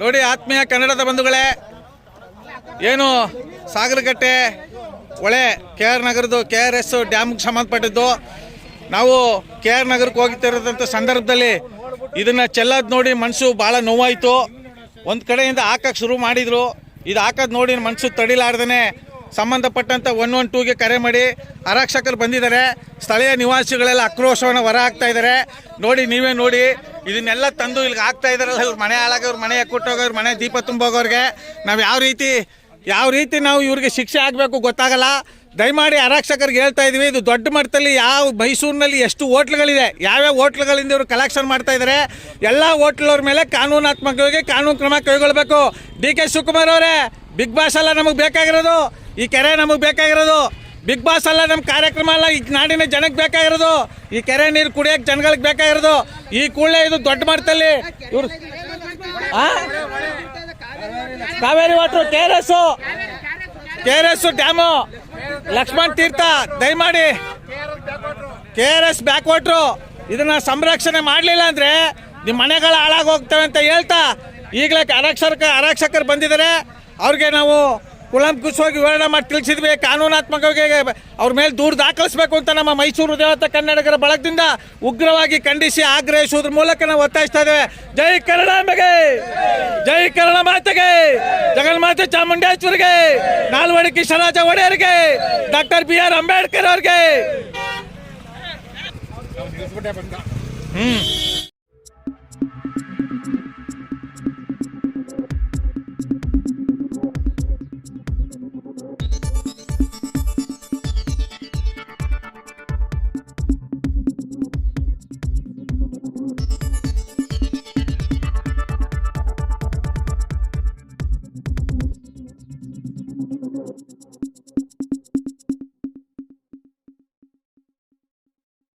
ನೋಡಿ ಆತ್ಮೀಯ ಕನ್ನಡದ ಬಂಧುಗಳೇ, ಏನು ಸಾಗರಕಟ್ಟೆ ಹೊಳೆ ಕೆ ಆರ್ ನಗರದ್ದು ಕೆ ಆರ್ ಎಸ್ ಡ್ಯಾಮ್ಗೆ ಸಂಬಂಧಪಟ್ಟಿದ್ದು, ನಾವು ಕೆ ಆರ್ ನಗರಕ್ಕೆ ಹೋಗ್ತಿರೋದಂಥ ಸಂದರ್ಭದಲ್ಲಿ ಇದನ್ನು ಚೆಲ್ಲೋದು ನೋಡಿ ಮನಸ್ಸು ಭಾಳ ನೋವಾಯಿತು. ಒಂದು ಕಡೆಯಿಂದ ಹಾಕಕ್ಕೆ ಶುರು ಮಾಡಿದರು. ಇದು ಹಾಕೋದು ನೋಡಿ ಮನಸ್ಸು ತಡಿಲಾರ್ದೇ ಸಂಬಂಧಪಟ್ಟಂಥ ಒನ್ ಒನ್ ಟೂಗೆ ಕರೆ ಮಾಡಿ ಆರಕ್ಷಕರು ಬಂದಿದ್ದಾರೆ. ಸ್ಥಳೀಯ ನಿವಾಸಿಗಳೆಲ್ಲ ಆಕ್ರೋಶವನ್ನು ಹೊರ ಹಾಕ್ತಾ ಇದ್ದಾರೆ. ನೋಡಿ ನೀವೇ ನೋಡಿ ಇದನ್ನೆಲ್ಲ ತಂದು ಇಲ್ಲಿಗೆ ಆಗ್ತಾ ಇದಾರಲ್ಲ, ಇವ್ರ ಮನೆ ಹಾಳಾಗೋರು ಮನೆ ಕೊಟ್ಟೋಗೋರು ಮನೆ ದೀಪ ತುಂಬೋಗೋರಿಗೆ ನಾವು ಯಾವ ರೀತಿ ಯಾವ ರೀತಿ ನಾವು ಇವ್ರಿಗೆ ಶಿಕ್ಷೆ ಆಗಬೇಕು ಗೊತ್ತಾಗಲ್ಲ. ದಯಮಾಡಿ ಆರಕ್ಷಕರಿಗೆ ಹೇಳ್ತಾ ಇದೀವಿ, ಇದು ದೊಡ್ಡ ಮಟ್ಟದಲ್ಲಿ ಯಾವ ಮೈಸೂರಿನಲ್ಲಿ ಎಷ್ಟು ಹೋಟ್ಲ್ಗಳಿದೆ, ಯಾವ್ಯಾವ ಹೋಟ್ಲ್ಗಳಿಂದ ಇವರು ಕಲೆಕ್ಷನ್ ಮಾಡ್ತಾ ಇದ್ದಾರೆ ಎಲ್ಲ ಹೋಟ್ಲವ್ರ ಮೇಲೆ ಕಾನೂನಾತ್ಮಕವಾಗಿ ಕಾನೂನು ಕ್ರಮ ಕೈಗೊಳ್ಳಬೇಕು ಡಿ ಕೆ ಶಿವಕುಮಾರ್ ಅವರೇ, ಬಿಗ್ ಬಾಸ್ ಅಲ್ಲ ನಮಗೆ ಬೇಕಾಗಿರೋದು. ಈ ಕೆರೆ ನಮಗೆ ಬೇಕಾಗಿರೋದು. ಬಿಗ್ ಬಾಸ್ ಅಲ್ಲ ನಮ್ಮ ಕಾರ್ಯಕ್ರಮ ಅಲ್ಲ, ಈ ನಾಡಿನ ಜನಕ್ಕೆ ಬೇಕಾಗಿರೋದು. ಈ ಕೆರೆ ನೀರು ಕುಡಿಯೋಕೆ ಜನಗಳಿಗೆ ಬೇಕಾಗಿರೋದು. ಈ ಕೂಡಲೇ ಇದು ದೊಡ್ಡ ಮಟ್ಟದಲ್ಲಿ? Kaveri water K R S K R S dam. Lakshman Tirtha, ದಯಮಾಡಿ. K R S back water. ಇದನ್ನ ಸಂರಕ್ಷಣೆ ಮಾಡಲಿಲ್ಲ ಅಂದ್ರೆ ನಿಮ್ಮ ಮನೆಗಳು ಹಾಳಾಗಿ ಹೋಗ್ತವೆ ಅಂತ ಹೇಳ್ತಾ ಈಗಲೇ ಆರಕ್ಷಕ ಆರಕ್ಷಕರು ಬಂದಿದ್ದಾರೆ. ಅವ್ರಿಗೆ ನಾವು ಕುಲಂಕುಷವಾಗಿ ವಿವರಣೆ ಮಾಡಿ ತಿಳಿಸಿದ್ವಿ. ಕಾನೂನಾತ್ಮಕವಾಗಿ ಅವ್ರ ಮೇಲೆ ದೂರು ದಾಖಲಿಸಬೇಕು ಅಂತ ನಮ್ಮ ಮೈಸೂರು ದೇವತ ಕನ್ನಡಿಗರ ಬಳಗದಿಂದ ಉಗ್ರವಾಗಿ ಖಂಡಿಸಿ ಆಗ್ರಹಿಸುವುದ್ರ ಮೂಲಕ ನಾವು ಒತ್ತಾಯಿಸ್ತಾ ಇದ್ದೇವೆ. ಜೈ ಕನ್ನಡಾಂಬೆಗೆ ಜೈ ಕನ್ನಡ ಮಾತೆಗೆ! ಜಗನ್ಮಾತೆ ಚಾಮುಂಡೇಶ್ವರಿಗೆ! ನಾಲ್ವಡಿ ಕಿಶನರಾಜ ಒಡೆಯರಿಗೆ! ಡಾಕ್ಟರ್ ಬಿ ಆರ್ ಅಂಬೇಡ್ಕರ್ ಅವ್ರಿಗೆ! ಹ್ಮ್.